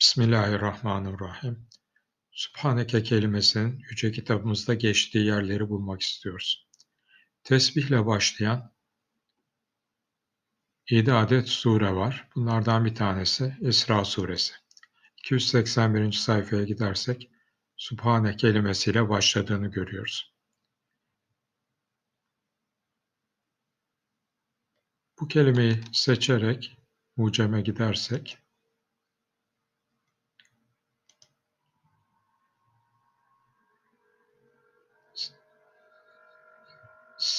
Bismillahirrahmanirrahim. Sübhaneke kelimesinin Yüce kitabımızda geçtiği yerleri bulmak istiyoruz. Tesbihle başlayan 7 adet sure var. Bunlardan bir tanesi İsra suresi. 281. sayfaya gidersek Sübhane kelimesiyle başladığını görüyoruz. Bu kelimeyi seçerek muceme gidersek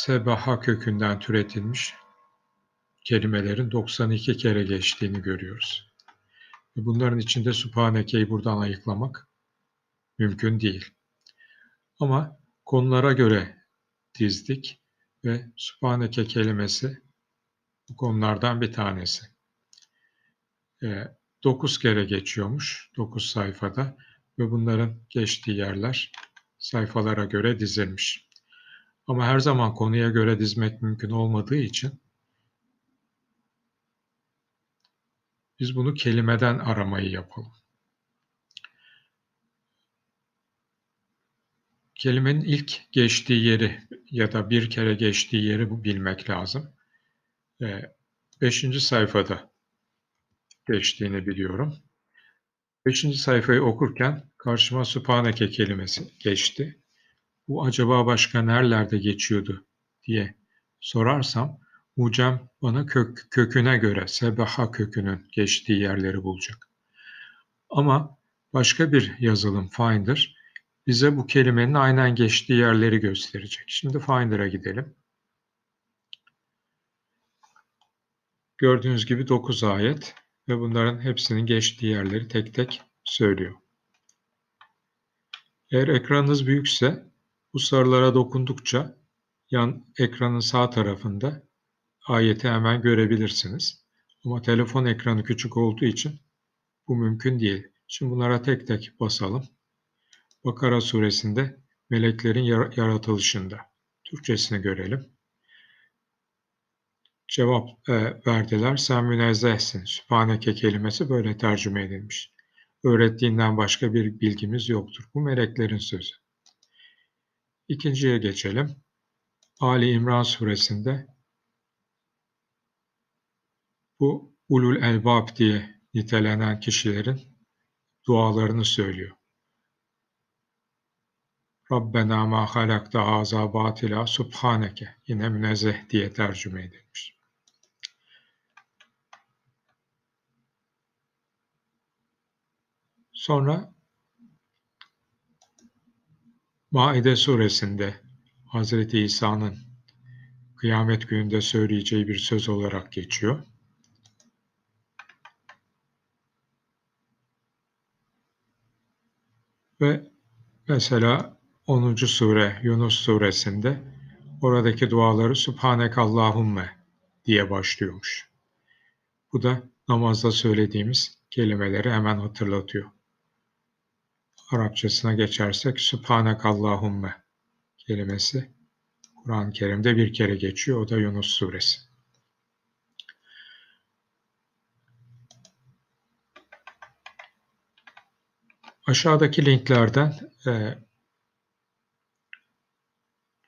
sebaha kökünden türetilmiş kelimelerin 92 kere geçtiğini görüyoruz. Bunların içinde Sübhaneke'yi buradan ayıklamak mümkün değil. Ama konulara göre dizdik ve Sübhaneke kelimesi bu konulardan bir tanesi. E, 9 kere geçiyormuş 9 sayfada ve bunların geçtiği yerler sayfalara göre dizilmiş. Ama her zaman konuya göre dizmek mümkün olmadığı için biz bunu kelimeden aramayı yapalım. Kelimenin ilk geçtiği yeri ya da bir kere geçtiği yeri bilmek lazım. Ee, beşinci sayfada geçtiğini biliyorum. Beşinci sayfayı okurken karşıma Sübhaneke kelimesi geçti bu acaba başka nerelerde geçiyordu diye sorarsam mucem bana kök, köküne göre sebaha kökünün geçtiği yerleri bulacak. Ama başka bir yazılım Finder bize bu kelimenin aynen geçtiği yerleri gösterecek. Şimdi Finder'a gidelim. Gördüğünüz gibi 9 ayet ve bunların hepsinin geçtiği yerleri tek tek söylüyor. Eğer ekranınız büyükse bu sarılara dokundukça yan ekranın sağ tarafında ayeti hemen görebilirsiniz. Ama telefon ekranı küçük olduğu için bu mümkün değil. Şimdi bunlara tek tek basalım. Bakara suresinde meleklerin yaratılışında. Türkçesini görelim. Cevap e, verdiler. Sen münezzehsin. Sübhaneke kelimesi böyle tercüme edilmiş. Öğrettiğinden başka bir bilgimiz yoktur. Bu meleklerin sözü. İkinciye geçelim. Ali İmran suresinde bu ulul elbab diye nitelenen kişilerin dualarını söylüyor. Rabbena ma halakta haza batila subhaneke yine münezzeh diye tercüme edilmiş. Sonra Maide suresinde Hazreti İsa'nın kıyamet gününde söyleyeceği bir söz olarak geçiyor. Ve mesela 10. sure Yunus suresinde oradaki duaları Sübhanek Allahümme diye başlıyormuş. Bu da namazda söylediğimiz kelimeleri hemen hatırlatıyor. Arapçasına geçersek Sübhanek Allahümme kelimesi Kur'an-ı Kerim'de bir kere geçiyor. O da Yunus suresi. Aşağıdaki linklerden e,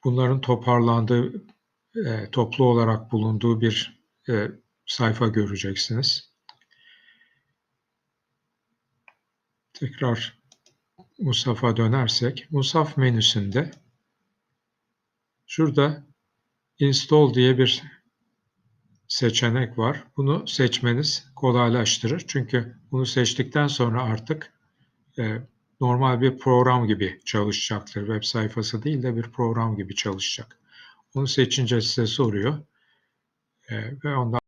bunların toparlandığı, e, toplu olarak bulunduğu bir e, sayfa göreceksiniz. Tekrar Musaf'a dönersek, Musaf menüsünde şurada Install diye bir seçenek var. Bunu seçmeniz kolaylaştırır. Çünkü bunu seçtikten sonra artık e, normal bir program gibi çalışacaktır. Web sayfası değil de bir program gibi çalışacak. Onu seçince size soruyor e, ve ondan